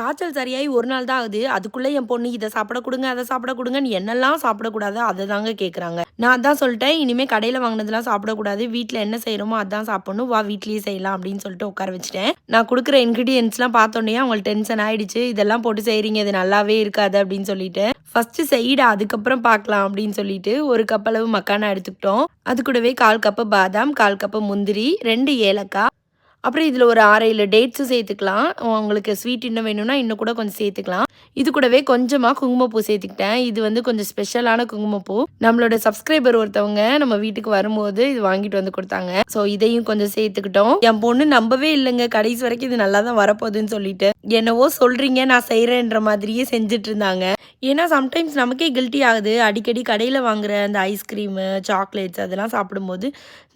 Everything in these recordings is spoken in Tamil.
காய்ச்சல் சரியாகி ஒரு நாள் தான் ஆகுது. அதுக்குள்ளே என் பொண்ணு இதை சாப்பிட கொடுங்க அதை சாப்பிட கொடுங்கன்னு என்னெல்லாம் சாப்பிடக்கூடாது அதை தாங்க கேட்குறாங்க நான் தான் சொல்லிட்டேன் இனிமேல் கடையில் வாங்கினதெல்லாம் சாப்பிடக்கூடாது. வீட்டில் என்ன செய்கிறோமோ அதான் சாப்பிடணும். வா வீட்லேயே செய்யலாம் அப்படின்னு சொல்லிட்டு உட்கார வச்சுட்டேன். நான் கொடுக்குற இன்க்ரீடியன்ஸ்லாம் பார்த்தோன்னே அவங்களுக்கு டென்ஷன் ஆகிடுச்சு இதெல்லாம் போட்டு செய்கிறீங்க இது நல்லாவே இருக்காது அப்படின்னு சொல்லிட்டு ஃபஸ்ட்டு செய்டா அதுக்கப்புறம் பார்க்கலாம் அப்படின்னு சொல்லிட்டு ஒரு கப் அளவு மக்கானா எடுத்துக்கிட்டோம். அது கூடவே கால் கப்பு பாதாம் கால் கப்பு முந்திரி ரெண்டு ஏலக்காய் அப்புறம் இதில் ஒரு ஆறு ஏழு டேட்ஸும் சேர்த்துக்கலாம். உங்களுக்கு ஸ்வீட் இன்னும் வேணும்னா இன்னும் கூட கொஞ்சம் சேர்த்துக்கலாம். இது கூடவே கொஞ்சமாக குங்குமப்பூ சேர்த்துக்கிட்டேன். இது வந்து கொஞ்சம் ஸ்பெஷலான குங்குமப்பூ. நம்மளோட சப்ஸ்கிரைபர் ஒருத்தவங்க நம்ம வீட்டுக்கு வரும்போது இது வாங்கிட்டு வந்து கொடுத்தாங்க. ஸோ இதையும் கொஞ்சம் சேர்த்துக்கிட்டோம். என் பொண்ணு நம்பவே இல்லைங்க. கடைசி வரைக்கும் இது நல்லா தான் வரப்போகுதுன்னு சொல்லிட்டு. என்னவோ சொல்கிறீங்க நான் செய்கிறேன்ற மாதிரியே செஞ்சுட்டு இருந்தாங்க ஏன்னா சம்டைம்ஸ் நமக்கே கில்ட்டி ஆகுது. அடிக்கடி கடையில் வாங்குகிற அந்த ஐஸ்கிரீமு சாக்லேட்ஸ் அதெல்லாம் சாப்பிடும்போது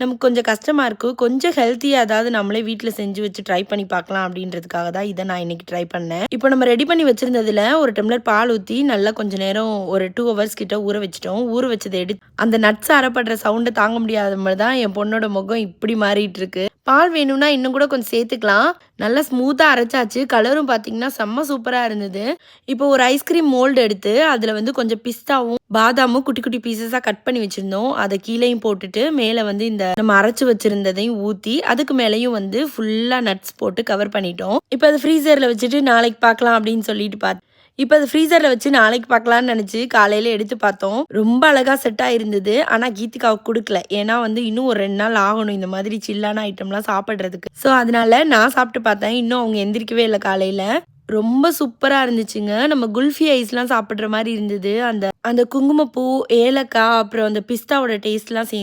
நமக்கு கொஞ்சம் கஷ்டமாக இருக்கும் கொஞ்சம் ஹெல்த்தியாக அதாவது நம்மளே வீட்டில் செஞ்சு வச்சு ட்ரை பண்ணி பார்க்கலாம் அப்படின்றதுக்காக தான் இதை நான் இன்றைக்கி ட்ரை பண்ணேன். இப்போ நம்ம ரெடி பண்ணி வச்சுருந்ததில் ஒரு டம்ளர் பால் ஊற்றி நல்லா கொஞ்சம் நேரம் ஒரு டூ ஹவர்ஸ் கிட்ட ஊற வச்சிட்டோம். ஊற வச்சதை எடுத்து அந்த நட்ஸ் அறப்படுற சவுண்டை தாங்க முடியாத மாதிரி தான் என் பொண்ணோட முகம் இப்படி மாறிட்டு இருக்கு. பால் வேணும்னா இன்னும் கூட கொஞ்சம் சேர்த்துக்கலாம். நல்லா ஸ்மூத்தாக அரைச்சாச்சு. கலரும் பார்த்தீங்கன்னா செம்ம சூப்பராக இருந்தது. இப்போ ஒரு ஐஸ்கிரீம் மோல்டு எடுத்து அதில் வந்து கொஞ்சம் பிஸ்தாவும் பாதாமும் குட்டி குட்டி பீசஸாக கட் பண்ணி வச்சுருந்தோம். அதை கீழேயும் போட்டுட்டு மேலே வந்து இந்த நம்ம அரைச்சி வச்சுருந்ததையும் ஊற்றி அதுக்கு மேலேயும் வந்து ஃபுல்லாக நட்ஸ் போட்டு கவர் பண்ணிட்டோம். இப்போ அது ஃப்ரீசரில் வச்சுட்டு நாளைக்கு பார்க்கலாம் அப்படின்னு சொல்லிட்டு பார்த்து இப்போ அது ஃப்ரீசரில் வச்சு நாளைக்கு பார்க்கலான்னு நினச்சி காலையில் எடுத்து பார்த்தோம். ரொம்ப அழகாக செட் ஆயிருந்தது. ஆனால் கீதிகாவுக்கு கொடுக்கல. ஏன்னா வந்து இன்னும் ஒரு ரெண்டு நாள் ஆகணும். இந்த மாதிரி சில்லான ஐட்டம்லாம் சாப்பிட்றதுக்கு. ஸோ அதனால நான் சாப்பிட்டு பார்த்தேன். இன்னும் அவங்க எந்திரிக்கவே இல்லை காலையில். ரொம்ப சூப்பராக இருந்துச்சுங்க. நம்ம குல்ஃபி ஐஸ்லாம் சாப்பிட்ற மாதிரி இருந்தது. அந்த அந்த குங்குமப்பூ ஏலக்காய் அப்புறம் அந்த பிஸ்தாவோட டேஸ்ட்லாம் சேர்ந்து